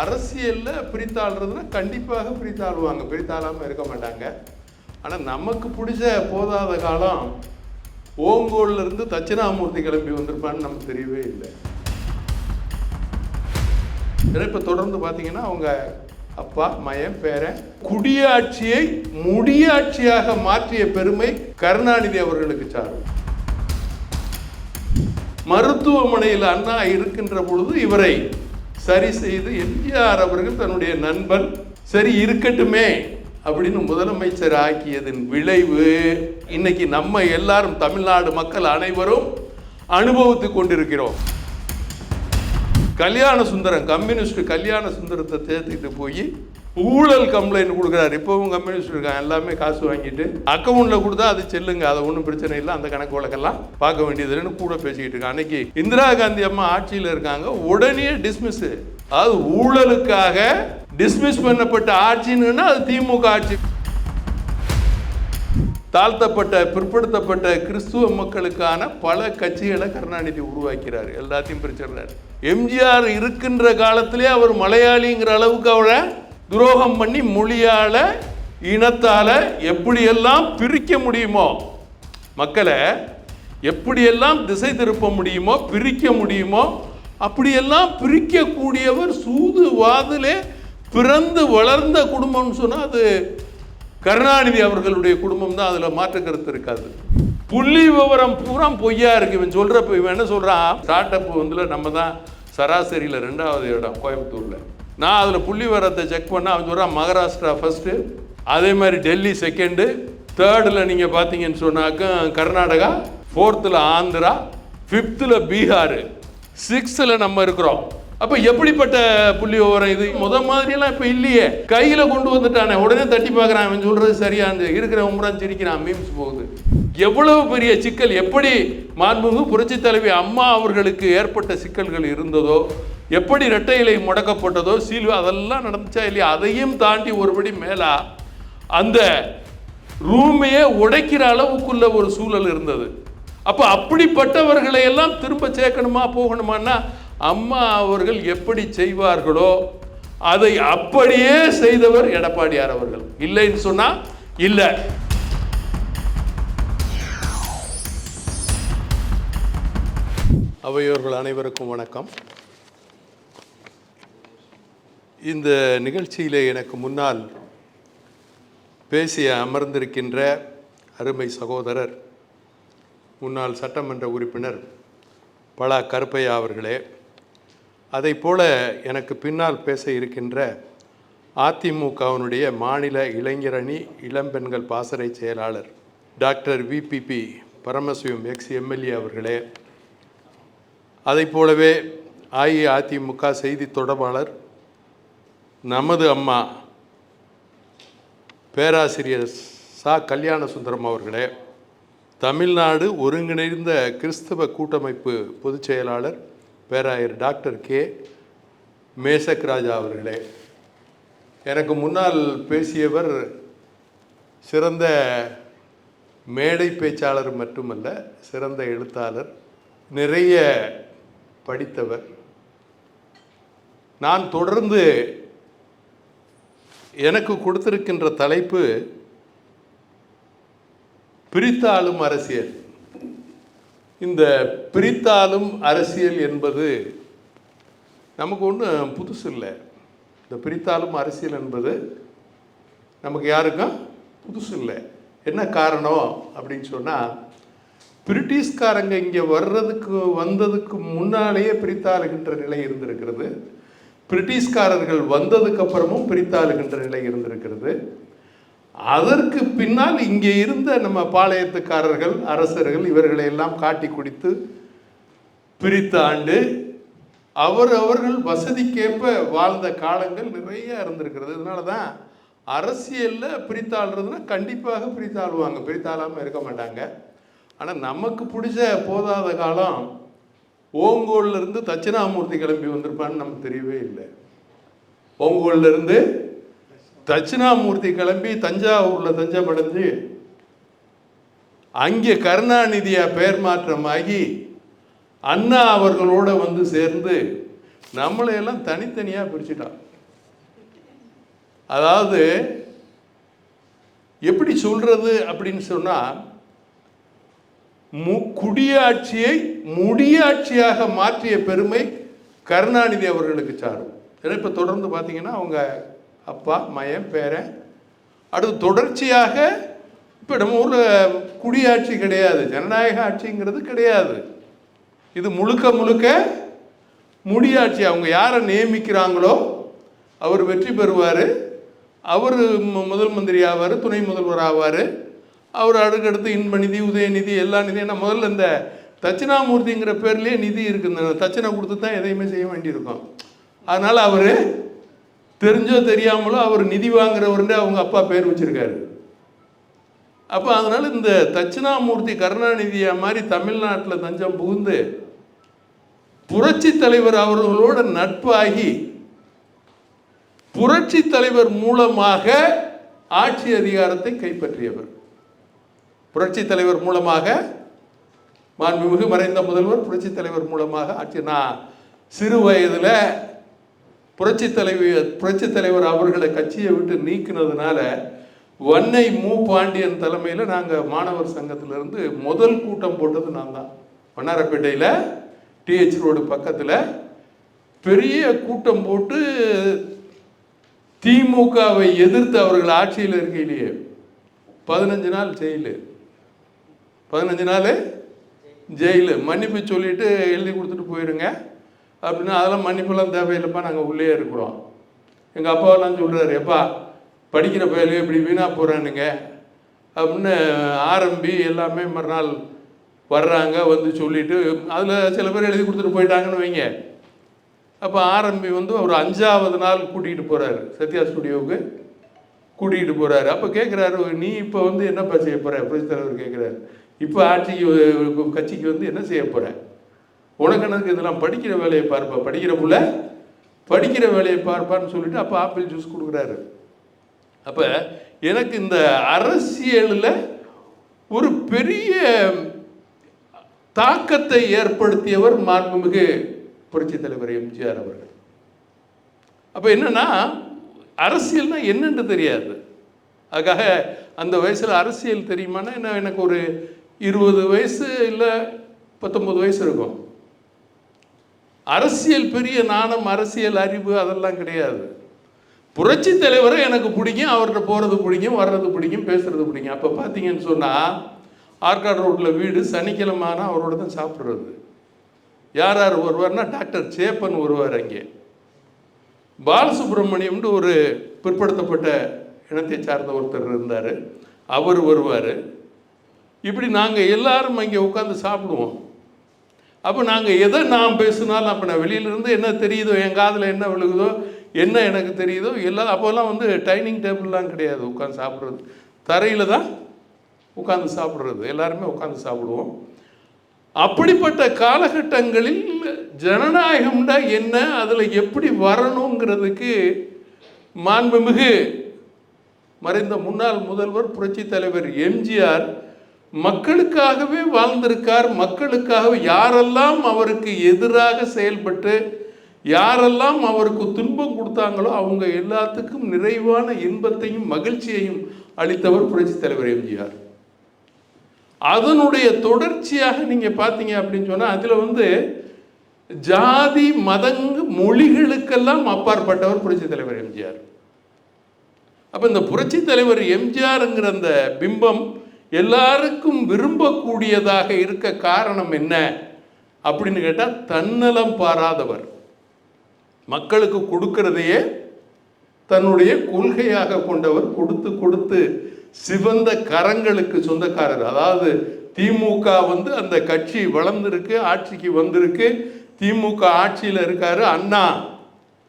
அரசியலில் பிரித்தாள்றதுன்னா கண்டிப்பாக பிரித்தாள்வாங்க. பிரித்தாளாமல் இருக்க மாட்டாங்க. ஆனால் நமக்கு பிடிச்ச போதாத காலம் ஓங்கோல்லேருந்து தட்சிணாமூர்த்தி கிளம்பி வந்திருப்பான்னு நமக்கு தெரியவே இல்லை. இப்போ தொடர்ந்து பார்த்தீங்கன்னா அவங்க அப்பா மயன் பேரன் குடியாட்சியை முடியாட்சியாக மாற்றிய பெருமை கருணாநிதி அவர்களுக்கு சாரும். மருத்துவமனையில் அண்ணா இருக்கின்ற பொழுது இவரை சரி செய்து எம்ஜிஆர் அவர்கள் தன்னுடைய நண்பன். சரி இருக்கட்டுமே அப்படின்னு முதலமைச்சர் ஆக்கியதன் விளைவு இன்னைக்கு நம்ம எல்லாரும் தமிழ்நாடு மக்கள் அனைவரும் அனுபவித்து கொண்டிருக்கிறோம். கல்யாண சுந்தரம் கம்யூனிஸ்ட் கல்யாண சுந்தரத்தை சேர்த்துக்கிட்டு போய் ஊழல் கம்ப்ளைண்ட் கொடுக்குறாரு. இப்போவும் கம்யூனிஸ்ட் இருக்காங்க எல்லாமே காசு வாங்கிட்டு அக்கௌண்ட்ல கொடுத்தா அது செல்லுங்க அதை ஒன்றும் பிரச்சனை இல்லை அந்த கணக்கு வழக்கெல்லாம் பார்க்க வேண்டியதுன்னு கூட பேசிக்கிட்டு இருக்காங்க. அன்னைக்கு இந்திரா காந்தி அம்மா ஆட்சியில் இருக்காங்க உடனே டிஸ்மிஸ் அதாவது ஊழலுக்காக டிஸ்மிஸ் பண்ணப்பட்ட ஆட்சின்னு அது திமுக ஆட்சி. தாழ்த்தப்பட்ட பிற்படுத்தப்பட்ட கிறிஸ்துவ மக்களுக்கான பல கட்சிகளை கருணாநிதி உருவாக்கிறார். எல்லாத்தையும் பிரிச்சிடுறாரு. எம்ஜிஆர் இருக்கின்ற காலத்திலே அவர் மலையாளிங்கிற அளவுக்கு அவரை துரோகம் பண்ணி மொழியால் இனத்தால் எப்படியெல்லாம் பிரிக்க முடியுமோ மக்களை எப்படியெல்லாம் திசை திருப்ப முடியுமோ பிரிக்க முடியுமோ அப்படியெல்லாம் பிரிக்கக்கூடியவர் சூது வாதிலே பிறந்து வளர்ந்த குடும்பம்னு சொன்னால் அது கருணாநிதி அவர்களுடைய குடும்பம் தான். அதில் மாற்று கருத்து இருக்காது. புள்ளி விவரம் பூரா பொய்யா இருக்கு. இவன் சொல்கிறப்ப இவன் என்ன சொல்கிறான் ஸ்டார்ட் அப் வந்து நம்ம தான் சராசரியில் ரெண்டாவது இடம் கோயம்புத்தூரில். நான் அதில் புள்ளி வரத்தை செக் பண்ண அவன் சொல்கிறான் மகாராஷ்டிரா ஃபஸ்ட்டு அதே மாதிரி டெல்லி செகண்டு தேர்டில் நீங்கள் பார்த்தீங்கன்னு சொன்னாக்க கர்நாடகா ஃபோர்த்தில் ஆந்திரா ஃபிஃப்த்தில் பீகார் சிக்ஸ்த்தில் நம்ம இருக்கிறோம். அப்போ எப்படிப்பட்ட புள்ளி விவரம் இது? முத மாதிரியெல்லாம் இப்போ இல்லையே. கையில் கொண்டு வந்துட்டானே. உடனே தட்டி பார்க்குறான் அவன் சொல்கிறது சரியானது. இருக்கிற உம்ரான் சிரிக்கிறான் மீம்ஸ் போகுது. எவ்வளவு பெரிய சிக்கல் எப்படி மாண்புமிகு புரட்சி தலைவி அம்மா அவர்களுக்கு ஏற்பட்ட சிக்கல்கள் இருந்ததோ எப்படி இரட்டை இலை முடக்கப்பட்டதோ சீல் அதெல்லாம் நடந்துச்சா இல்லையா? அதையும் தாண்டி ஒருபடி மேலா அந்த ரூமையே உடைக்கிற அளவுக்குள்ள ஒரு சூழல் இருந்தது. அப்போ அப்படிப்பட்டவர்களை எல்லாம் திரும்ப சேர்க்கணுமா போகணுமான்னா அம்மா அவர்கள் எப்படி செய்வார்களோ அதை அப்படியே செய்தவர் எடப்பாடியார் அவர்கள். இல்லைன்னு சொன்னா இல்லை. அவையோர்கள் அனைவருக்கும் வணக்கம். இந்த நிகழ்ச்சியிலே எனக்கு முன்னால் பேசிய அமர்ந்திருக்கின்ற அருமை சகோதரர் முன்னாள் சட்டமன்ற உறுப்பினர் பலா கருப்பையா அவர்களே அதைப் போல எனக்கு பின்னால் பேச இருக்கின்ற அதிமுகவினுடைய மாநில இளைஞரணி இளம்பெண்கள் பாசறை செயலாளர் doctor VPP Paramasivam ex MLA அவர்களே அதைப் போலவே அஇஅதிமுக செய்தி தொடர்பாளர் நமது அம்மா பேராசிரியர் சா. கல்யாண சுந்தரம் அவர்களே தமிழ்நாடு ஒருங்கிணைந்த கிறிஸ்தவ கூட்டமைப்பு பொதுச் செயலாளர் பேராயர் டாக்டர் கே. மேசக் ராஜா அவர்களே. எனக்கு முன்னால் பேசியவர் சிறந்த மேடை பேச்சாளர் மட்டுமல்ல சிறந்த எழுத்தாளர் நிறைய படித்தவர். நான் தொடர்ந்து எனக்கு கொடுத்திருக்கின்ற தலைப்பு பிரித்தாளும் அரசியல். இந்த பிரித்தாளும் அரசியல் என்பது நமக்கு ஒன்றும் புதுசு இல்லை. இந்த பிரித்தாளும் அரசியல் என்பது நமக்கு யாருக்கும் புதுசு இல்லை. என்ன காரணம் அப்படின்னு சொன்னால் பிரிட்டிஷ்காரங்க இங்கே வர்றதுக்கு வந்ததுக்கு முன்னாலேயே பிரித்தாளுகின்ற நிலை இருந்திருக்கிறது. பிரிட்டிஷ்காரர்கள் வந்ததுக்கு அப்புறமும் பிரித்தாளுகின்ற நிலை இருந்திருக்கிறது. அதற்கு பின்னால் இங்கே இருந்த நம்ம பாளையத்துக்காரர்கள் அரசர்கள் இவர்களை எல்லாம் காட்டி குடித்து பிரித்த ஆண்டு அவர் அவர்கள் வசதிக்கேற்ப வாழ்ந்த காலங்கள் நிறைய இருந்திருக்கிறது. இதனால தான் அரசியலில் பிரித்தாள்றதுன்னா கண்டிப்பாக பிரித்தாளுவாங்க. பிரித்தாளாமல் இருக்க மாட்டாங்க. ஆனால் நமக்கு பிடிச்ச போதாத காலம் ஓங்கோல்ல இருந்து தட்சிணாமூர்த்தி கிளம்பி வந்திருப்பான்னு நமக்கு தெரியவே இல்லை. ஓங்கோல்ல இருந்து தட்சிணாமூர்த்தி கிளம்பி தஞ்சாவூரில் தஞ்சமடைஞ்சு அங்கே கருணாநிதியா பெயர் மாற்றமாகி அண்ணா அவர்களோட வந்து சேர்ந்து நம்மளையெல்லாம் தனித்தனியாக பிரிச்சுட்டான். அதாவது எப்படி சொல்றது அப்படின்னு சொன்னால் குடியாட்சியை முடியாட்சியாக மாற்றிய பெருமை கருணாநிதி அவர்களுக்கு சாரும். ஏன்னா இப்போ தொடர்ந்து பார்த்தீங்கன்னா அவங்க அப்பா மயன் பேரன். அடுத்து தொடர்ச்சியாக இப்போ நம்ம ஊரில் குடியாட்சி கிடையாது. ஜனநாயக ஆட்சிங்கிறது கிடையாது. இது முழுக்க முழுக்க முடியாட்சி. அவங்க யாரை நியமிக்கிறாங்களோ அவர் வெற்றி பெறுவார். அவர் முதல் மந்திரி ஆவார் துணை முதல்வர் ஆவார். அவர் அடுக்கடுத்து இன்பநிதி உதயநிதி எல்லா நிதி. ஏன்னா முதல்ல இந்த தட்சிணாமூர்த்திங்கிற பேர்லேயே நிதி இருக்குது தட்சணை தட்சிணை கொடுத்து தான் எதையுமே செய்ய வேண்டியிருக்கும். அதனால் அவர் தெரிஞ்சோ தெரியாமலோ அவர் நிதி வாங்குறவருன்னு அவங்க அப்பா பேர் வச்சிருக்காரு. அப்போ அதனால் இந்த தட்சிணாமூர்த்தி கருணாநிதியா மாதிரி தமிழ்நாட்டில் தஞ்சம் புகுந்து புரட்சி தலைவர் அவர்களோட நட்பாகி புரட்சி தலைவர் மூலமாக ஆட்சி அதிகாரத்தை கைப்பற்றியவர். புரட்சி தலைவர் மூலமாக மாண்புமிகு மறைந்த முதல்வர் புரட்சி தலைவர் மூலமாக ஆட்சி. நான் சிறு வயதில் புரட்சி தலைவர் புரட்சி தலைவர் அவர்களை கட்சியை விட்டு நீக்கினதுனால வன்னை மு. பாண்டியன் தலைமையில் நாங்கள் மாணவர் சங்கத்திலிருந்து முதல் கூட்டம் போட்டது நான் தான். வண்ணாரப்பேட்டையில் டிஹெச் ரோடு பக்கத்தில் பெரிய கூட்டம் போட்டு திமுகவை எதிர்த்து அவர்கள் ஆட்சியில் இருக்கையிலேயே பதினஞ்சு நாள் ஜெயிலு. பதினஞ்சு நாள் ஜெயிலு. மன்னிப்பு சொல்லிட்டு எழுதி கொடுத்துட்டு போயிடுங்க அப்படின்னா அதெல்லாம் மன்னிப்பெல்லாம் தேவையில்லைப்பா நாங்கள் உள்ளே இருக்கிறோம். எங்கள் அப்பாவெல்லாம் சொல்கிறாரு எப்பா படிக்கிற பயிலே இப்படி வீணாக போகிறானுங்க அப்படின்னு ஆரம்பி எல்லாமே மறுநாள் வர்றாங்க வந்து சொல்லிட்டு அதில் சில பேர் எழுதி கொடுத்துட்டு போயிட்டாங்கன்னு வைங்க. அப்போ ஆரம்பி வந்து ஒரு அஞ்சாவது நாள் கூட்டிகிட்டு போகிறாரு சத்யா ஸ்டுடியோவுக்கு கூட்டிகிட்டு போகிறாரு அப்போ கேட்குறாரு நீ இப்போ வந்து என்னப்பா செய்ய போகிற புரட்சி தலைவர் கேட்குறாரு இப்போ ஆட்சிக்கு கட்சிக்கு வந்து என்ன செய்ய போகிறேன் உனக்கு எனக்கு இதெல்லாம் படிக்கிற வேலையை பார்ப்பா? படிக்கிற புள்ள படிக்கிற வேலையை பார்ப்பான்னு சொல்லிட்டு அப்போ ஆப்பிள் ஜூஸ் கொடுக்குறாரு. அப்போ எனக்கு இந்த அரசியலில் ஒரு பெரிய தாக்கத்தை ஏற்படுத்தியவர் மாண்புமிகு புரட்சி தலைவர் எம்ஜிஆர் அவர்கள். அப்போ என்னன்னா அரசியல்னா என்னன்னு தெரியாது. அதுக்காக அந்த வயசில் அரசியல் தெரியுமானா என்ன எனக்கு ஒரு இருபது வயசு இல்லை பத்தொம்பது வயசு இருக்கும். அரசியல் பெரிய நாணம் அரசியல் அறிவு அதெல்லாம் கிடையாது. புரட்சி தலைவரை எனக்கு பிடிக்கும் அவர்கிட்ட போகிறது பிடிக்கும் வர்றது பிடிக்கும் பேசுறது பிடிக்கும். அப்போ பார்த்தீங்கன்னு சொன்னால் ஆற்காடு ரோட்டில் வீடு சனிக்கிழமை ஆனால் அவரோட தான் சாப்பிட்றது. யார் யார் வருவார்னா டாக்டர் சேப்பன் வருவார் அங்கே. பாலசுப்ரமணியம்னு ஒரு பிற்படுத்தப்பட்ட இனத்தை சார்ந்த ஒருத்தர் இருந்தார். அவர் வருவார். இப்படி நாங்கள் எல்லாரும் அங்கே உட்காந்து சாப்பிடுவோம். அப்போ நாங்கள் எதை நான் பேசினாலும் அப்போ நான் வெளியிலேருந்து என்ன தெரியுதோ என் காதில் என்ன விழுகுதோ என்ன எனக்கு தெரியுதோ எல்லாம் அப்போல்லாம் வந்து டைனிங் டேபிள்லாம் கிடையாது உட்காந்து சாப்பிட்றது. தரையில் தான் உட்காந்து சாப்பிட்றது. எல்லாருமே உட்காந்து சாப்பிடுவோம். அப்படிப்பட்ட காலகட்டங்களில் ஜனநாயகம்னா என்ன? அதில் எப்படி வரணுங்கிறதுக்கு மாண்புமிகு மறைந்த முன்னாள் முதல்வர் புரட்சி தலைவர் எம்ஜிஆர் மக்களுக்காகவே வாழ்ந்திருக்கார் மக்களுக்காக யாரெல்லாம் அவருக்கு எதிராக செயல்பட்டு யாரெல்லாம் அவருக்கு துன்பம் கொடுத்தாங்களோ அவங்க எல்லாத்துக்கும் நிறைவான இன்பத்தையும் மகிழ்ச்சியையும் அளித்தவர் புரட்சி தலைவர் எம்ஜிஆர். அதனுடைய தொடர்ச்சியாக நீங்கள் பார்த்தீங்க அப்படின்னு சொன்னால் அதில் வந்து ஜாதி மதங்கு மொழிகளுக்கெல்லாம் அப்பாற்பட்டவர் புரட்சி தலைவர் எம்ஜிஆர். அப்போ இந்த புரட்சி தலைவர் எம்ஜிஆருங்கிற அந்த பிம்பம் எல்லாருக்கும் விரும்பக்கூடியதாக இருக்க காரணம் என்ன? அப்படின்னு கேட்டால் தன்னலம் பாராதவர். மக்களுக்கு கொடுக்கிறதையே தன்னுடைய கொள்கையாக கொண்டவர் கொடுத்து கொடுத்து சிவந்த கரங்களுக்கு சொந்தக்காரர். அதாவது திமுக வந்து அந்த கட்சி வளர்ந்துருக்கு ஆட்சிக்கு வந்திருக்கு. திமுக ஆட்சியில் இருக்காரு அண்ணா.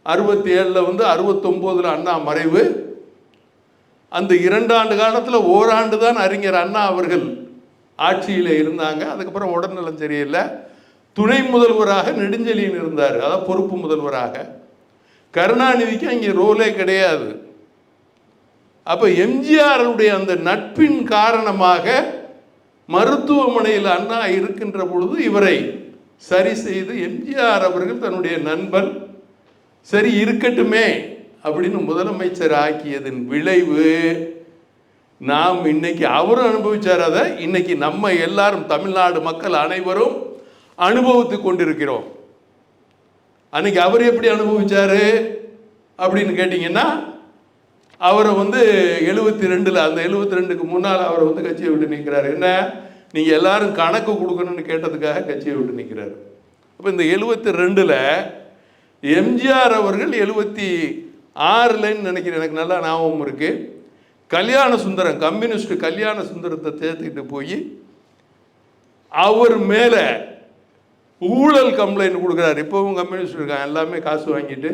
அறுபத்தி ஏழில் வந்து அறுபத்தொம்போதில் அண்ணா மறைவு. அந்த இரண்டாண்டு காலத்தில் ஓராண்டு தான் அறிஞர் அண்ணா அவர்கள் ஆட்சியில் இருந்தாங்க. அதுக்கப்புறம் உடல்நலம் சரியில்லை. துணை முதல்வராக நெடுஞ்செழியன் இருந்தார். அதாவது பொறுப்பு முதல்வராக. கருணாநிதிக்கு அங்கே ரோலே கிடையாது. அப்போ எம்ஜிஆருடைய அந்த நட்பின் காரணமாக மருத்துவமனையில் அண்ணா இருக்கின்ற பொழுது இவரை சரி செய்து எம்ஜிஆர் அவர்கள் தன்னுடைய நண்பன். சரி இருக்கட்டுமே. அப்படின்னு முதலமைச்சர் ஆக்கியதன் விளைவு நாம் இன்னைக்கு அவரும் அனுபவிச்சார் அதை. இன்னைக்கு நம்ம எல்லாரும் தமிழ்நாடு மக்கள் அனைவரும் அனுபவித்து கொண்டிருக்கிறோம். அன்னைக்கு அவர் எப்படி அனுபவிச்சாரு அப்படின்னு கேட்டிங்கன்னா அவரை வந்து எழுபத்தி ரெண்டில் அந்த எழுபத்தி ரெண்டுக்கு முன்னால் அவரை வந்து கட்சியை விட்டு நிற்கிறார் என்ன? நீங்கள் எல்லாரும் கணக்கு கொடுக்கணும்னு கேட்டதுக்காக கட்சியை விட்டு நிற்கிறார் அப்போ இந்த எழுபத்தி ரெண்டில் எம்ஜிஆர் அவர்கள் எழுபத்தி ஆறுலன்னு நினைக்கிறேன். எனக்கு நல்லா ஞாபகம் இருக்குது கல்யாண சுந்தரம் கம்யூனிஸ்ட் கல்யாண சுந்தரத்தை சேர்த்துக்கிட்டு போய் அவர் மேலே ஊழல் கம்ப்ளைண்ட் கொடுக்குறாரு. இப்போவும் கம்யூனிஸ்ட் இருக்கான். எல்லாமே காசு வாங்கிட்டு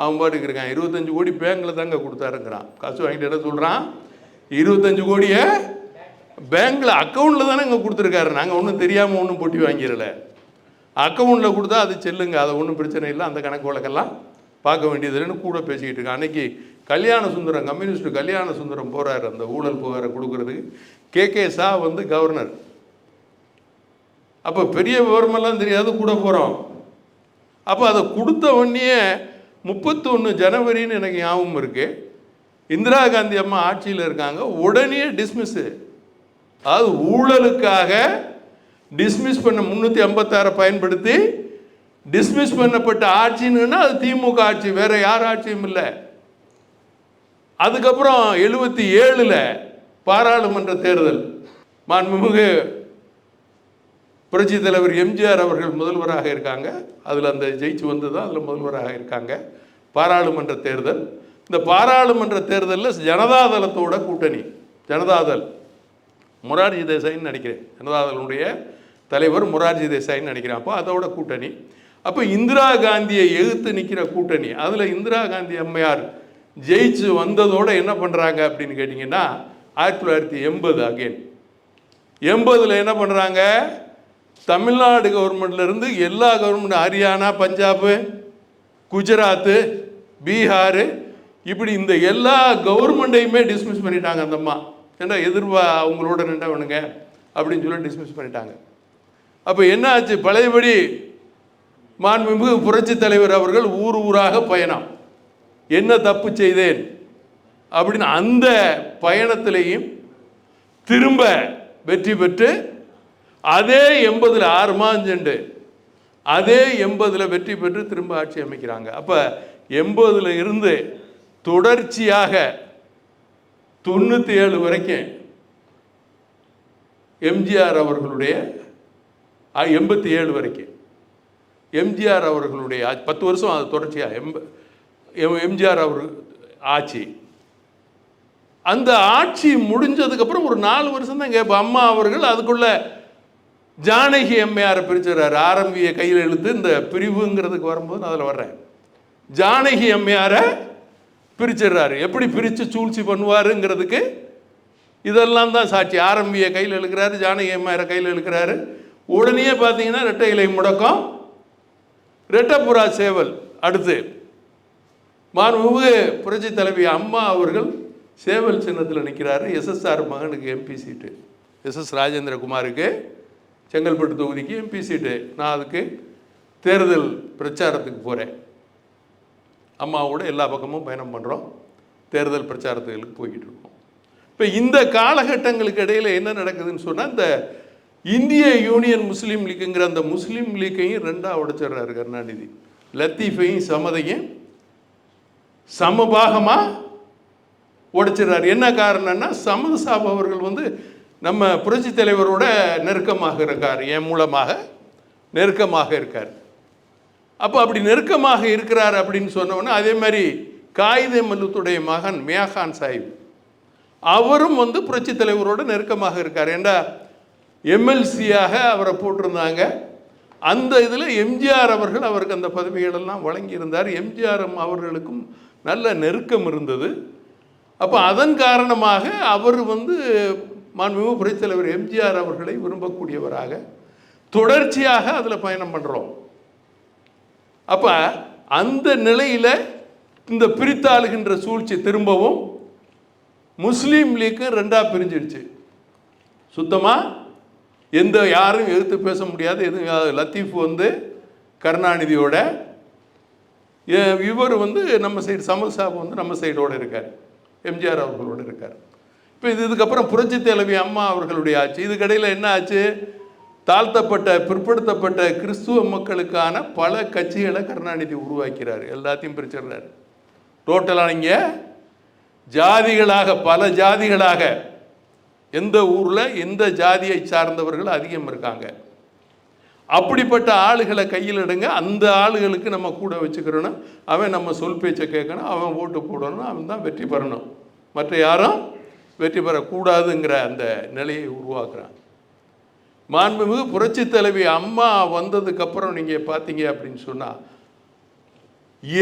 அவன் பாட்டுக்கு இருக்கான். இருபத்தஞ்சு கோடி பேங்கில் தாங்க கொடுத்தாருங்கிறான். காசு வாங்கிட்டு என்ன சொல்கிறான் இருபத்தஞ்சு கோடியை பேங்க்கில் அக்கௌண்ட்டில் தானே இங்கே கொடுத்துருக்காரு. நாங்கள் ஒன்றும் தெரியாமல் ஒன்றும் பொட்டி வாங்கிடல. அக்கௌண்ட்டில் கொடுத்தா அது செல்லுங்க. அது ஒன்றும் பிரச்சனை இல்லை. அந்த கணக்கு வழக்கெல்லாம் பார்க்க வேண்டியதுன்னு கூட பேசிக்கிட்டு இருக்கேன். அன்னைக்கு கல்யாண சுந்தரம் கம்யூனிஸ்ட் கல்யாண சுந்தரம் போகிறார் அந்த ஊழல் புகாரை கொடுக்கறதுக்கு கே. கே. சா வந்து கவர்னர் அப்போ பெரிய விவரமெல்லாம் தெரியாது கூட போகிறோம் அப்போ அதை கொடுத்த உடனே முப்பத்தொன்று ஜனவரின்னு எனக்கு ஞாபகம் இருக்குது இந்திரா காந்தி அம்மா ஆட்சியில் இருக்காங்க. உடனே டிஸ்மிஸ்ஸு அதாவது ஊழலுக்காக டிஸ்மிஸ் பண்ண முந்நூற்றி ஐம்பத்தாறை பயன்படுத்தி டிஸ்மிஸ் பண்ணப்பட்ட ஆட்சின்னா அது திமுக ஆட்சி வேற யார் ஆட்சியும் இல்லை. அதுக்கப்புறம் எழுபத்தி ஏழில் பாராளுமன்ற தேர்தல். மாண்புமிகு புரட்சி தலைவர் எம்ஜிஆர் அவர்கள் முதல்வராக இருக்காங்க. அதில் அந்த ஜெயிச்சு வந்து தான் அதில் முதல்வராக இருக்காங்க. பாராளுமன்ற தேர்தல். இந்த பாராளுமன்ற தேர்தலில் ஜனதாதளத்தோட கூட்டணி ஜனதாதள். மொரார்ஜி தேசாயின்னு நினைக்கிறேன். ஜனதாதளுடைய தலைவர் மொரார்ஜி தேசாயின்னு நினைக்கிறேன். அப்போ அதோட கூட்டணி. அப்போ இந்திரா காந்தியை எதிர்த்து நிற்கிற கூட்டணி அதில் இந்திரா காந்தி அம்மையார் ஜெயிச்சு வந்ததோடு என்ன பண்ணுறாங்க அப்படின்னு கேட்டிங்கன்னா ஆயிரத்தி தொள்ளாயிரத்தி எண்பது அகைன் எண்பதில் என்ன பண்ணுறாங்க தமிழ்நாடு கவர்மெண்ட்லேருந்து எல்லா கவர்மெண்ட் ஹரியானா பஞ்சாபு குஜராத்து பீகார் இப்படி இந்த எல்லா கவர்மெண்ட்டையுமே டிஸ்மிஸ் பண்ணிட்டாங்க அந்த அம்மா. ஏன்னா எதிர்வா அவங்களோட நின்றவனுங்க? அப்படின்னு சொல்லி டிஸ்மிஸ் பண்ணிட்டாங்க. அப்போ என்ன ஆச்சு? பழையபடி மாண்புமிகு புரட்சி தலைவர் அவர்கள் ஊர் ஊராக பயணம். என்ன தப்பு செய்தேன்? அப்படின்னு அந்த பயணத்திலையும் திரும்ப வெற்றி பெற்று அதே எண்பதில் ஆறு மாஞ்சண்டு அதே எண்பதில் வெற்றி பெற்று திரும்ப ஆட்சி அமைக்கிறாங்க. அப்போ எண்பதில் இருந்து தொடர்ச்சியாக தொண்ணூற்றி ஏழு வரைக்கும் எம்ஜிஆர் அவர்களுடைய எண்பத்தி ஏழு வரைக்கும் எம்ஜிஆர் அவர்களுடைய ஆட்சி- பத்து வருஷம் அது தொடர்ச்சியாக எம்- எம்ஜிஆர் அவர் ஆட்சி. அந்த ஆட்சி முடிஞ்சதுக்கப்புறம் ஒரு நாலு வருஷம் தான் கேட்போம் அம்மா அவர்கள் அதுக்குள்ள ஜானகி அம்மையாரை பிரிச்சுறாரு. ஆரம்பிய கையில் எழுத்து இந்த பிரிவுங்கிறதுக்கு வரும்போது நான் அதில் வர்றேன். ஜானகி அம்மையாரை பிரிச்சிடுறாரு எப்படி பிரித்து சூழ்ச்சி பண்ணுவாருங்கிறதுக்கு இதெல்லாம் தான் சாட்சி. ஆரம்பிய கையில் எழுக்கிறாரு ஜானகி அம்மையாரை கையில் இழுக்கிறாரு. உடனே பார்த்தீங்கன்னா ரெட்டை இலை முடக்கம். ரெட்டப்புறா சேவல் அடுத்து மாண்புமிகு புரட்சி தலைவி அம்மா அவர்கள் சேவல் சின்னத்தில் நிற்கிறாரு எஸ்எஸ்ஆர் மகனுக்கு எம்பி சீட்டு எஸ்எஸ் ராஜேந்திரகுமாருக்கு செங்கல்பட்டு தொகுதிக்கு எம்பி சீட்டு நான் அதுக்கு தேர்தல் பிரச்சாரத்துக்கு போகிறேன் அம்மாவோட எல்லா பக்கமும் பயணம் பண்ணுறோம் தேர்தல் பிரச்சாரத்துகளுக்கு போய்கிட்டு இருக்கோம். இப்போ இந்த காலகட்டங்களுக்கு இடையில் என்ன நடக்குதுன்னு சொன்னால் இந்த இந்திய யூனியன் முஸ்லீம் லீக்குங்கிற அந்த முஸ்லீம் லீக்கையும் ரெண்டாக உடைச்சிடுறாரு கருணாநிதி. லத்தீஃபையும் சமதையும் சமபாகமாக உடைச்சிடுறாரு. என்ன காரணம்னா சமது சாப் அவர்கள் வந்து நம்ம புரட்சி தலைவரோட நெருக்கமாக இருக்கார். என் மூலமாக நெருக்கமாக இருக்கார். அப்போ அப்படி நெருக்கமாக இருக்கிறார் அப்படின்னு சொன்னோன்னே அதே மாதிரி காயிதே மல்லுத்துடைய மகன் மியாகான் சாஹிப் அவரும் வந்து புரட்சி தலைவரோட நெருக்கமாக இருக்கார். ஏண்டா? எம்எல்சியாக அவரை போட்டிருந்தாங்க. அந்த இதில் எம்ஜிஆர் அவர்கள் அவருக்கு அந்த பதவிகளெல்லாம் வழங்கியிருந்தார். எம்ஜிஆர் அவர்களுக்கும் நல்ல நெருக்கம் இருந்தது. அப்போ அதன் காரணமாக அவர் வந்து மாண்புமிகு புரட்சித் எம்ஜிஆர் அவர்களை விரும்பக்கூடியவராக தொடர்ச்சியாக அதில் பயணம் பண்ணுறோம். அப்போ அந்த நிலையில் இந்த பிரித்தாளுகின்ற சூழ்ச்சி திரும்பவும் முஸ்லீம் லீக்கு ரெண்டாக பிரிஞ்சிடுச்சு. சுத்தமாக எந்த யாரும் எதிர்த்து பேச முடியாது. எதுவும் லத்தீஃப் வந்து கருணாநிதியோட ஏ- இவர் வந்து நம்ம சைடு சமல் சாப் வந்து நம்ம சைடோடு இருக்கார். எம்ஜிஆர் அவர்களோடு இருக்கார். இப்போ இது இதுக்கப்புறம் புரட்சி தலைவி அம்மா அவர்களுடைய ஆட்சி. இதுக்கடையில் என்ன ஆச்சு? தாழ்த்தப்பட்ட பிற்படுத்தப்பட்ட கிறிஸ்துவ மக்களுக்கான பல கட்சிகளை கருணாநிதி உருவாக்கிறார். எல்லாத்தையும் பிரிச்சிடுறாரு. டோட்டலாக இங்கே ஜாதிகளாக பல ஜாதிகளாக எந்த ஊரில் எந்த ஜாதியை சார்ந்தவர்கள் அதிகம் இருக்காங்க. அப்படிப்பட்ட ஆளுகளை கையில் எடுங்க. அந்த ஆளுகளுக்கு நம்ம கூட வச்சுக்கிறோன்னா அவன் நம்ம சொல் பேச்சை கேட்கணும். அவன் ஓட்டு போடணும். அவன் தான் வெற்றி பெறணும். மற்ற யாரும் வெற்றி பெறக்கூடாதுங்கிற அந்த நிலையை உருவாக்குறான். மாண்புமிகு புரட்சி தலைவி அம்மா வந்ததுக்கப்புறம் நீங்கள் பார்த்தீங்க அப்படின்னு சொன்னால்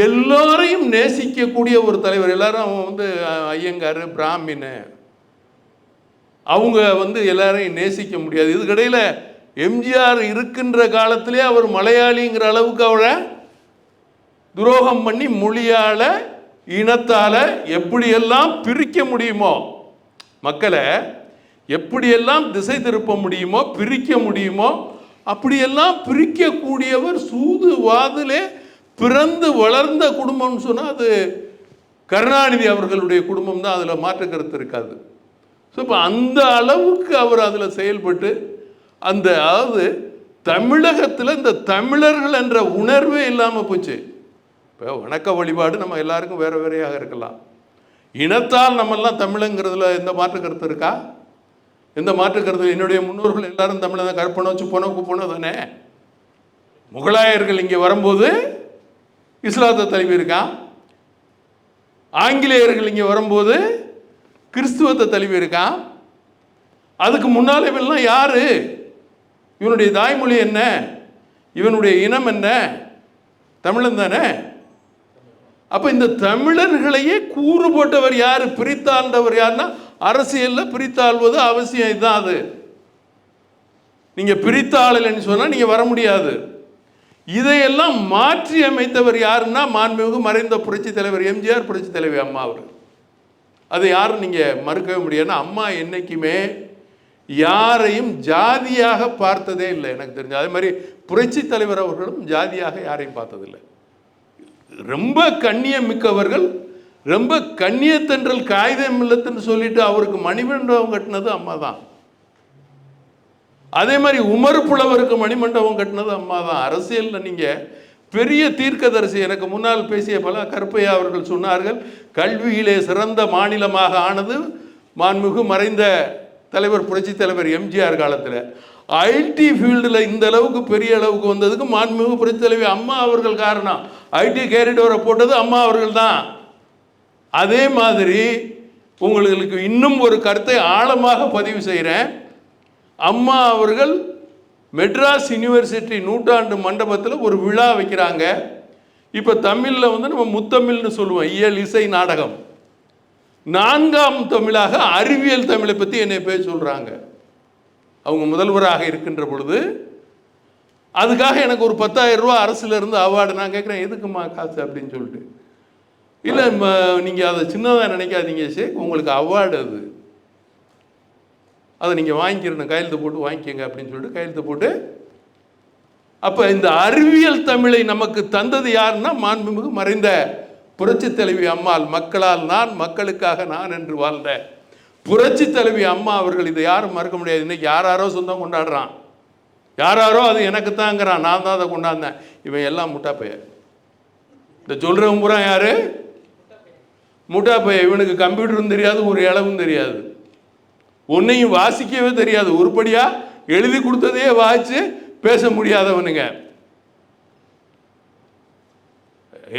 எல்லாரையும் நேசிக்கக்கூடிய ஒரு தலைவர். எல்லாரும் அவன் வந்து ஐயங்கார் பிராமின்னு அவங்க வந்து எல்லாரையும் நேசிக்க முடியாது. இதுக்கிடையில் எம்ஜிஆர் இருக்கின்ற காலத்திலே அவர் மலையாளிங்கிற அளவுக்கு அவரை துரோகம் பண்ணி மொழியால் இனத்தால் எப்படியெல்லாம் பிரிக்க முடியுமோ மக்களை எப்படியெல்லாம் திசை திருப்ப முடியுமோ பிரிக்க முடியுமோ அப்படியெல்லாம் பிரிக்கக்கூடியவர் சூது வாதிலே பிறந்து வளர்ந்த குடும்பம்னு சொன்னால் அது கருணாநிதி அவர்களுடைய குடும்பம் தான் அதில் மாற்று கருத்து இருக்காது. ஸோ இப்போ அந்த அளவுக்கு அவர் அதில் செயல்பட்டு அந்த அதாவது தமிழகத்தில் இந்த தமிழர்கள் என்ற உணர்வே இல்லாமல் போச்சு. இப்போ வணக்க வழிபாடு நம்ம எல்லாருக்கும் வேறு வேறையாக இருக்கலாம். இனத்தால் நம்மெல்லாம் தமிழங்கிறதுல எந்த மாற்று கருத்து இருக்கா? எந்த மாற்று கருத்து என்னுடைய முன்னோர்கள் எல்லாரும் தமிழை தான் கற்பனை வச்சு போனவுக்கு போனோம் தானே முகலாயர்கள் இங்கே வரும்போது இஸ்லாத்தை தழுவி இருக்கான் ஆங்கிலேயர்கள் இங்கே வரும்போது கிறிஸ்துவத்தை தழுவி இருக்கான் அதுக்கு முன்னால் இவெல்லாம் யார்? இவனுடைய தாய்மொழி என்ன? இவனுடைய இனம் என்ன? தமிழன் தானே? அப்போ இந்த தமிழர்களையே கூறு போட்டவர் யார்? பிரித்தாழ்ந்தவர் யாருன்னா அரசியலில் பிரித்தாழ்வது அவசியம் இதுதான் அது. நீங்கள் பிரித்தாளலைன்னு சொன்னால் நீங்கள் வர முடியாது. இதையெல்லாம் மாற்றி அமைத்தவர் யாருன்னா மாண்புமிகு மறைந்த புரட்சி தலைவர் எம்ஜிஆர் புரட்சி தலைவி அம்மா அவர் அதை யாரும் நீங்கள் மறுக்கவே முடியாதுன்னா அம்மா என்றைக்குமே யாரையும் ஜாதியாக பார்த்ததே இல்லை எனக்கு தெரிஞ்சு. அதே மாதிரி புரட்சி தலைவர் அவர்களும் ஜாதியாக யாரையும் பார்த்ததில்லை. ரொம்ப கண்ணியம் மிக்கவர்கள் ரொம்ப கண்ணியத்தன்றல் காகிதம் இல்லத்துன்னு சொல்லிட்டு அவருக்கு மணிமண்டபம் கட்டினது அம்மா தான். அதே மாதிரி உமர் புலவருக்கு மணிமண்டபம் கட்டினது அம்மா தான். அரசியலில் நீங்கள் பெரிய தீர்க்கதரிசி எனக்கு முன்னால் பேசிய பல கருப்பையா அவர்கள் சொன்னார்கள் கல்வியிலே சிறந்த மாநிலமாக ஆனது மாண்புமிகு மறைந்த தலைவர் புரட்சி தலைவர் எம்ஜிஆர் காலத்தில். ஐடி ஃபீல்டில் இந்த அளவுக்கு பெரிய அளவுக்கு வந்ததுக்கு மாண்புமிகு புரட்சி தலைவி அம்மா அவர்கள் காரணம். ஐடி கேரிடோரை போட்டது அம்மா அவர்கள் தான். அதே மாதிரி உங்களுக்கு இன்னும் ஒரு கருத்தை ஆழமாக பதிவு செய்கிறேன் அம்மா அவர்கள் மெட்ராஸ் யுனிவர்சிட்டி நூற்றாண்டு மண்டபத்தில் ஒரு விழா வைக்கிறாங்க. இப்போ தமிழில் வந்து நம்ம முத்தமிழ்னு சொல்லுவோம். இயல் இசை நாடகம். நான்காம் தமிழாக அறிவியல் தமிழை பற்றி என்னை பேச சொல்கிறாங்க அவங்க முதல்வராக இருக்கின்ற பொழுது அதுக்காக எனக்கு ஒரு பத்தாயிரம் ரூபா அரசுலேருந்து அவார்டு நான் கேட்குறேன் எதுக்குமா காசு அப்படின்னு சொல்லிட்டு. இல்லை நீங்கள் அதை சின்னதாக நினைக்காதீங்க ஷேக். உங்களுக்கு அவார்டு அது. அதை நீங்கள் வாங்கிக்கிறணும் கையெழுத்து போட்டு வாங்கிக்கோங்க அப்படின்னு சொல்லிட்டு கையெழுத்து போட்டு அப்போ இந்த அறிவியல் தமிழை நமக்கு தந்தது யாருன்னா மாண்புமிகு மறைந்த புரட்சி தலைவி அம்மாள் மக்களால் நான் மக்களுக்காக நான் என்று வாழ்ந்த புரட்சி தலைவி அம்மா அவர்கள் இதை யாரும் மறக்க முடியாது. இன்னைக்கு யாராரோ சொந்தம் கொண்டாடுறான். யாராரோ அது எனக்கு தாங்கிறான் நான் தான் அதை கொண்டாந்தேன் இவன் எல்லாம் முட்டா பையன். இந்த சொல்கிறவன் பூரா யாரு? முட்டா பையன். இவனுக்கு கம்ப்யூட்டரும் தெரியாது ஒரு இளவும் தெரியாது. ஒன்றையும் வாசிக்கவே தெரியாது. உருப்படியா எழுதி கொடுத்ததையே வாசிச்சு பேச முடியாதவனுங்க.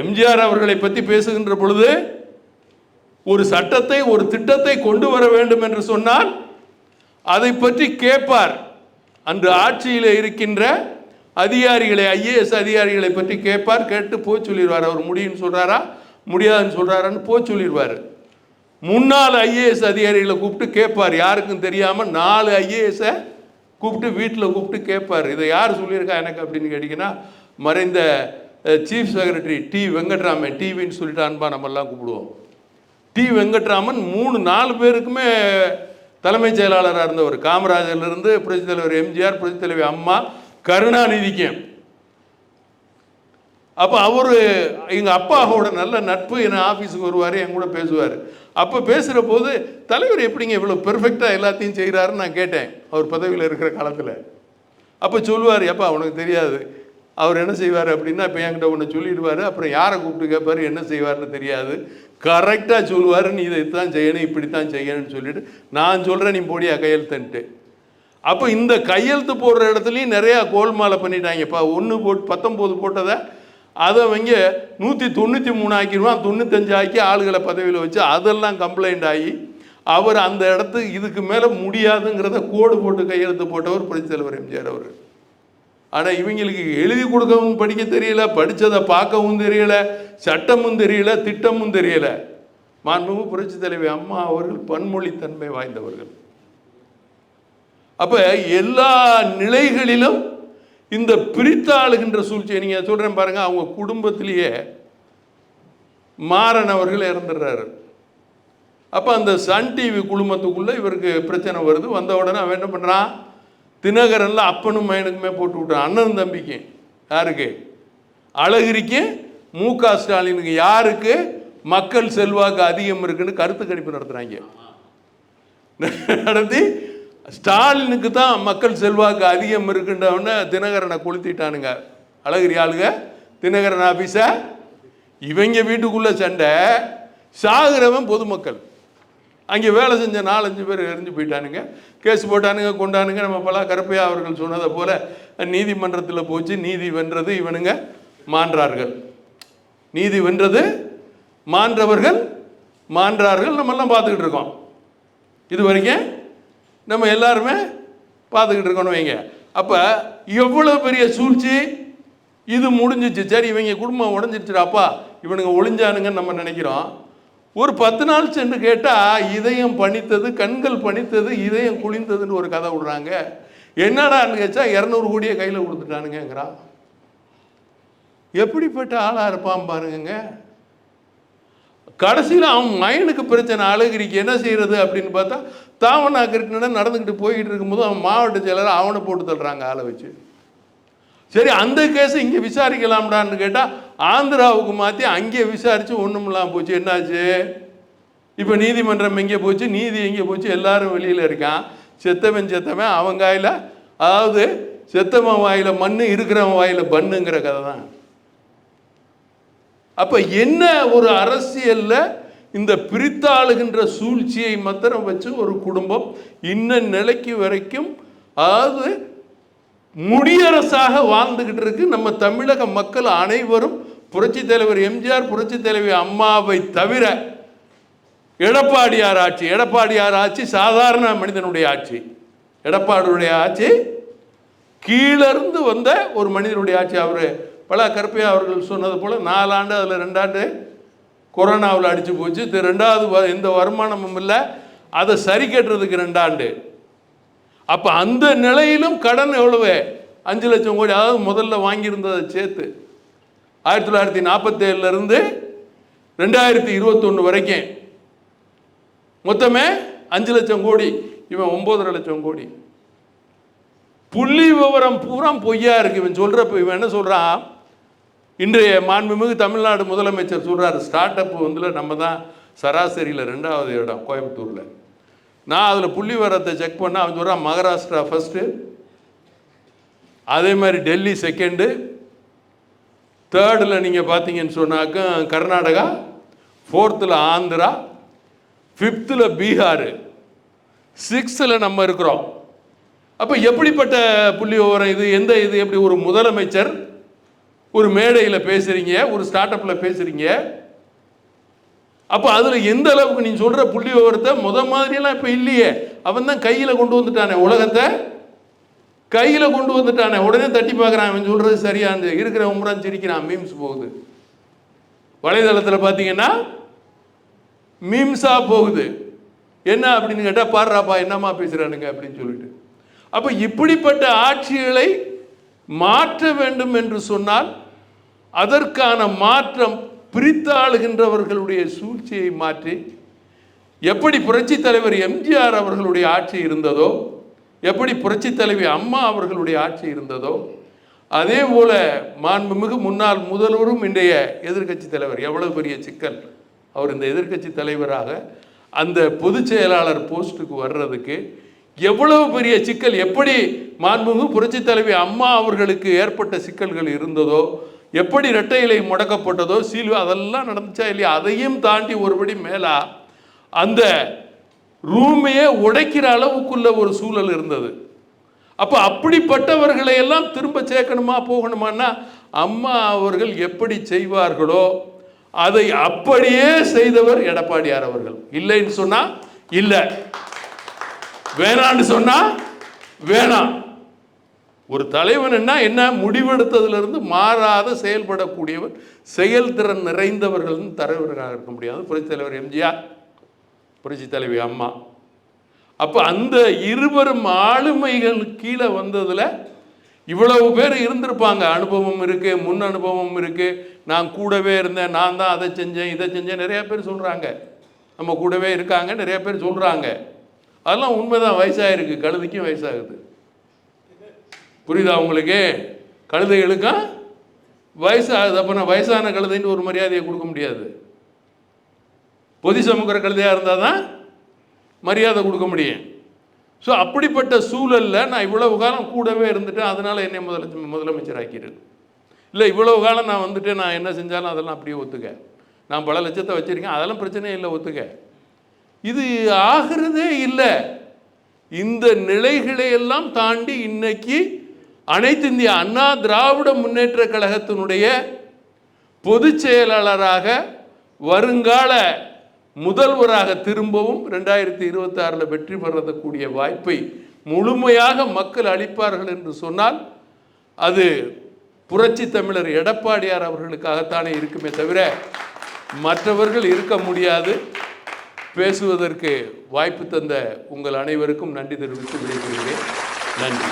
எம்ஜிஆர் அவர்களை பற்றி பேசுகின்ற பொழுது ஒரு சட்டத்தை ஒரு திட்டத்தை கொண்டு வர வேண்டும் என்று சொன்னால் அதை பற்றி கேட்பார். அன்று ஆட்சியில் இருக்கின்ற அதிகாரிகளை ஐஏஎஸ் அதிகாரிகளை பற்றி கேட்பார். கேட்டு போய் சொல்லிடுவார். அவர் முடியும்னு சொல்கிறாரா முடியாதுன்னு சொல்கிறாரான்னு போய் சொல்லிடுவார். முன்னாள் ஐஏஎஸ் அதிகாரிகளை கூப்பிட்டு கேட்பார் யாருக்கும் தெரியாமல் நாலு ஐஏஎஸை கூப்பிட்டு வீட்டில் கூப்பிட்டு கேட்பார் இதை யார் சொல்லியிருக்கா எனக்கு அப்படின்னு கேட்டிங்கன்னா மறைந்த சீஃப் செக்ரட்டரி டி வெங்கட்ராமன் டிவின்னு சொல்லிட்டு அன்பா நம்மெல்லாம் கூப்பிடுவோம். டி வெங்கட்ராமன் மூணு நாலு பேருக்குமே தலைமைச் செயலாளராக இருந்தவர். காமராஜர்லேருந்து புரட்சித் தலைவர் எம்ஜிஆர் புரட்சித் தலைவர் அம்மா கருணாநிதிக்கும். அப்போ அவர் எங்கள் அப்பாவோட நல்ல நட்பு என்ன ஆஃபீஸுக்கு வருவார் என் கூட பேசுவார். அப்போ பேசுகிற போது தலைவர் எப்படிங்க இவ்வளோ பெர்ஃபெக்டாக எல்லாத்தையும் செய்கிறாருன்னு நான் கேட்டேன் அவர் பதவியில் இருக்கிற காலத்தில். அப்போ சொல்லுவார் எப்பா உனக்கு தெரியாது. அவர் என்ன செய்வார் அப்படின்னா இப்போ என்கிட்ட ஒன்று சொல்லிடுவார் அப்புறம் யாரை கூப்பிட்டு கேட்பார் என்ன செய்வார்னு தெரியாது. கரெக்டாக சொல்லுவார் நீ இதை தான் செய்யணும் இப்படி தான் செய்யணும்னு சொல்லிட்டு நான் சொல்கிறேன் நீ போடியா கையெழுத்துன்ட்டு அப்போ இந்த கையெழுத்து போடுற இடத்துலையும் நிறையா கோல்மாலை பண்ணிட்டாங்கப்பா. ஒன்று போட்டு பத்தொம்போது போட்டதை அதை அவங்க நூற்றி தொண்ணூற்றி மூணு ஆக்கிடுவான் தொண்ணூத்தஞ்சு ஆக்கி ஆளுகளை பதவியில் வச்சு அதெல்லாம் கம்ப்ளைண்ட் ஆகி அவர் அந்த இடத்துக்கு இதுக்கு மேலே முடியாதுங்கிறத கோடு போட்டு கையெழுத்து போட்டவர் புரட்சித் தலைவர் எம்ஜிஆர் அவர் ஆனால் இவங்களுக்கு எழுதி கொடுக்கவும் படிக்க தெரியல படித்ததை பார்க்கவும் தெரியல சட்டமும் தெரியல திட்டமும் தெரியல. மாண்புமிகு புரட்சித் தலைவி அம்மா அவர்கள் பன்மொழித்தன்மை வாய்ந்தவர்கள். அப்போ எல்லா நிலைகளிலும் இந்த பிரித்தாளுகின்ற சூழ்ச்சியை நீங்கள் சொல்கிறேன் பாருங்கள் அவங்க குடும்பத்திலேயே மாறன் அவர்கள் இறந்துடுறாரு. அப்போ அந்த சன் டிவி குழுமத்துக்குள்ளே இவருக்கு பிரச்சனை வருது. வந்த உடனே அவன் என்ன பண்ணுறான் தினகரனில் அப்பனும் மயனுக்குமே போட்டு விட்டான். அண்ணன் தம்பிக்கு. யாருக்கு? அழகிரிக்கு மு க ஸ்டாலினுக்கு. யாருக்கு? மக்கள் செல்வாக்கு அதிகம் இருக்குன்னு கருத்து கணிப்பு நடத்துகிறாங்க நடத்தி ஸ்டாலினுக்கு தான் மக்கள் செல்வாக்கு அதிகம் இருக்குன்றவன தினகரனை கொளுத்திட்டானுங்க. அழகிரி ஆளுங்க தினகரன் ஆஃபீஸை இவங்க வீட்டுக்குள்ள சண்டை. சாகுறவன் பொதுமக்கள். அங்கே வேலை செஞ்ச நாலஞ்சு பேர் எரிஞ்சு போயிட்டானுங்க. கேஸ் போட்டானுங்க கொண்டானுங்க. நம்ம பல கருப்பையா அவர்கள் சொன்னதை போல நீதிமன்றத்தில் போச்சு. நீதி வென்றது இவனுங்க மான்றார்கள் நீதி வென்றது மான்றவர்கள் மான்றார்கள் நம்மெல்லாம் பார்த்துக்கிட்டு இருக்கோம். இது வரைக்கும் நம்ம எல்லாருமே பார்த்துக்கிட்டு இருக்கணும் வைங்க. அப்போ எவ்வளோ பெரிய சூழ்ச்சி? இது முடிஞ்சிச்சு. சரி இவங்க குடும்பம் உடஞ்சிருச்சுடாப்பா இவனுங்க ஒளிஞ்சானுங்கன்னு நம்ம நினைக்கிறோம். ஒரு பத்து நாள் சென்று கேட்டால் இதயம் பணித்தது கண்கள் பணித்தது இதயம் குளிந்ததுன்னு ஒரு கதை விடுறாங்க. என்னடான்னு கேச்சா இரநூறு கோடியை கையில் கொடுத்துட்டானுங்கிறான் எப்படிப்பட்ட ஆளாக இருப்பான் பாருங்கங்க. கடைசியில் அவன் மைனுக்கு பிரச்சனை அழகிரிக்கு என்ன செய்யறது அப்படின்னு பார்த்தா தாவனா கிருட்டினா நடந்துக்கிட்டு போய்கிட்டு இருக்கும்போது அவன் மாவட்ட செயலர் அவனை போட்டு தள்ளுறாங்க ஆளை வச்சு. சரி அந்த கேஸை இங்கே விசாரிக்கலாம்டான்னு கேட்டால் ஆந்திராவுக்கு மாற்றி அங்கே விசாரித்து ஒன்றும் இல்லாமல் போச்சு. என்னாச்சு? இப்போ நீதிமன்றம் எங்கே போச்சு? நீதி எங்கே போச்சு? எல்லாரும் வெளியில் இருக்கான். செத்தவன் செத்தவன் அவன் காயில் அதாவது செத்தவன் வாயில் மண்ணு இருக்கிறவன் வாயில் பண்ணுங்கிற கதை தான். அப்போ என்ன ஒரு அரசியலில் இந்த பிரித்தாளுகின்ற சூழ்ச்சியை மாத்திரம் வச்சு ஒரு குடும்பம் இன்ன நிலைக்கு வரைக்கும் அதாவது முடியரசாக வாழ்ந்துக்கிட்டு இருக்கு. நம்ம தமிழக மக்கள் அனைவரும் புரட்சி தலைவர் எம்ஜிஆர் புரட்சி தலைவி அம்மாவை தவிர எடப்பாடியார் ஆட்சி எடப்பாடியார் ஆட்சி சாதாரண மனிதனுடைய ஆட்சி. எடப்பாடியுடைய ஆட்சி கீழிருந்து வந்த ஒரு மனிதனுடைய ஆட்சி. அவர் பல கருப்பையா அவர்கள் சொன்னது போல் நாலாண்டு அதில் ரெண்டாண்டு கொரோனாவில் அடித்து போச்சு. இது ரெண்டாவது வ- எந்த வருமானமும் இல்லை. அதை சரி கட்டுறதுக்கு ரெண்டாண்டு. அப்போ அந்த நிலையிலும் கடன் எவ்வளவு? அஞ்சு லட்சம் கோடி. அதாவது முதல்ல வாங்கியிருந்ததை சேர்த்து ஆயிரத்தி தொள்ளாயிரத்தி நாற்பத்தேழுலேருந்து ரெண்டாயிரத்தி இருபத்தொன்று வரைக்கும். மொத்தமே அஞ்சு லட்சம் கோடி. இவன் ஒம்போதரை லட்சம் கோடி. புள்ளி விவரம் பூரா பொய்யா இருக்கு. இவன் சொல்கிறப்ப இவன் என்ன சொல்கிறான் இன்றைய மாண்புமிகு தமிழ்நாடு முதலமைச்சர் சொல்கிறார் ஸ்டார்ட் அப் வந்து நம்ம தான் சராசரியில் ரெண்டாவது இடம் கோயம்புத்தூரில். நான் அதில் புள்ளி வரத்தை செக் பண்ணால் அவன் சொல்கிறான் மகாராஷ்டிரா ஃபஸ்ட்டு அதே மாதிரி டெல்லி செகண்டு தேர்டில் நீங்கள் பார்த்தீங்கன்னு சொன்னாக்க கர்நாடகா ஃபோர்த்தில் ஆந்திரா ஃபிஃப்த்தில் பீகார் சிக்ஸ்த்தில் நம்ம இருக்கிறோம். அப்போ எப்படிப்பட்ட புள்ளி விவரம் இது? எந்த இது? எப்படி ஒரு முதலமைச்சர் ஒரு மேடையில் பேசுகிறீங்க ஒரு ஸ்டார்ட் அப்பில் பேசுகிறீங்க அப்போ அதில் எந்த அளவுக்கு நீ சொல்கிற புள்ளி விவரத்தை முத மாதிரியெல்லாம் இப்போ இல்லையே. அவன் தான் கையில் கொண்டு வந்துட்டானே உலகத்தை. கையில் கொண்டு வந்துட்டானே. உடனே தட்டி பார்க்குறான் அவன் சொல்கிறது சரியானது. இருக்கிற உம்ரான் சிரிக்கிறான் மீம்ஸ் போகுது. வலைதளத்தில் பார்த்தீங்கன்னா மீம்ஸாக போகுது. என்ன அப்படின்னு கேட்டால் பாடுறாப்பா என்னம்மா பேசுகிறானுங்க அப்படின்னு சொல்லிட்டு. அப்போ இப்படிப்பட்ட ஆட்சிகளை மாற்ற வேண்டும் என்று சொன்னால் அதற்கான மாற்றம் பிரித்தாளுகின்றவர்களுடைய சூழ்ச்சியை மாற்றி எப்படி புரட்சி தலைவர் எம்ஜிஆர் அவர்களுடைய ஆட்சி இருந்ததோ எப்படி புரட்சி தலைவி அம்மா அவர்களுடைய ஆட்சி இருந்ததோ அதே போல மாண்புமிகு முன்னாள் முதல்வரும் இன்றைய எதிர்க்கட்சி தலைவர் எவ்வளவு பெரிய சிக்கல். அவர் இந்த எதிர்க்கட்சி தலைவராக அந்த பொதுச் செயலாளர் போஸ்ட்டுக்கு வர்றதுக்கு எவ்வளவு பெரிய சிக்கல் எப்படி மாண்புமிகு புரட்சி தலைவி அம்மா அவர்களுக்கு ஏற்பட்ட சிக்கல்கள் இருந்ததோ எப்படி இரட்டை இலை முடக்கப்பட்டதோ சீல் அதெல்லாம் நடந்துச்சா இல்லையா? அதையும் தாண்டி ஒருபடி மேலா அந்த ரூமையே உடைக்கிற அளவுக்குள்ள ஒரு சூழல் இருந்தது. அப்போ அப்படிப்பட்டவர்களை எல்லாம் திரும்ப சேர்க்கணுமா போகணுமான்னா அம்மா அவர்கள் எப்படி செய்வார்களோ அதை அப்படியே செய்தவர் எடப்பாடியார் அவர்கள். இல்லைன்னு சொன்னா இல்லை. வேணான்னு சொன்னா வேணாம். ஒரு தலைவன்னா என்ன முடிவெடுத்ததுலேருந்து மாறாத செயல்படக்கூடியவர் செயல்திறன் நிறைந்தவர்கள் தலைவர்களாக இருக்க முடியாது. புரட்சி தலைவர் எம்ஜிஆர் புரட்சி தலைவி அம்மா. அப்போ அந்த இருவரும் ஆளுமைகள் கீழே வந்ததில் இவ்வளவு பேர் இருந்திருப்பாங்க. அனுபவம் இருக்குது முன் அனுபவம் இருக்குது நான் கூடவே இருந்தேன் நான் தான் அதை செஞ்சேன் இதை செஞ்சேன். நிறையா பேர் சொல்கிறாங்க நம்ம கூடவே இருக்காங்க நிறையா பேர் சொல்கிறாங்க அதெல்லாம் உண்மைதான் வயசாகிருக்கு கழுதிக்கும் வயசாகுது. புரியுதா உங்களுக்கு? கழுதைகளுக்கும் வயசாகுது அப்போ நான் வயசான கழுதைன்னு ஒரு மரியாதையை கொடுக்க முடியாது. பொதி சமுக்கிற கழுதையாக இருந்தால் தான் மரியாதை கொடுக்க முடியும். ஸோ அப்படிப்பட்ட சூழலில் நான் இவ்வளவு காலம் கூடவே இருந்துட்டேன். அதனால் என்னை முதல முதலமைச்சர் ஆக்கிடு இல்லை இவ்வளவு காலம் நான் வந்துட்டு நான் என்ன செஞ்சாலும் அதெல்லாம் அப்படியே ஒத்துக்க. நான் பல லட்சத்தை வச்சுருக்கேன். அதெல்லாம் பிரச்சனையே இல்லை ஒத்துக்க. இது ஆகிறதே இல்லை. இந்த நிலைகளை எல்லாம் தாண்டி இன்னைக்கு அனைத்து இந்திய அண்ணா திராவிட முன்னேற்ற கழகத்தினுடைய பொதுச் செயலாளராக வருங்கால முதல்வராக திரும்பவும் ரெண்டாயிரத்தி இருபத்தாறில் வெற்றி பெறக்கூடிய வாய்ப்பை முழுமையாக மக்கள் அளிப்பார்கள் என்று சொன்னால் அது புரட்சி தமிழர் எடப்பாடியார் அவர்களுக்காகத்தானே இருக்குமே தவிர மற்றவர்கள் இருக்க முடியாது. பேசுவதற்கு வாய்ப்பு தந்த உங்கள் அனைவருக்கும் நன்றி தெரிவித்து விடைபெறுகிறேன் நன்றி.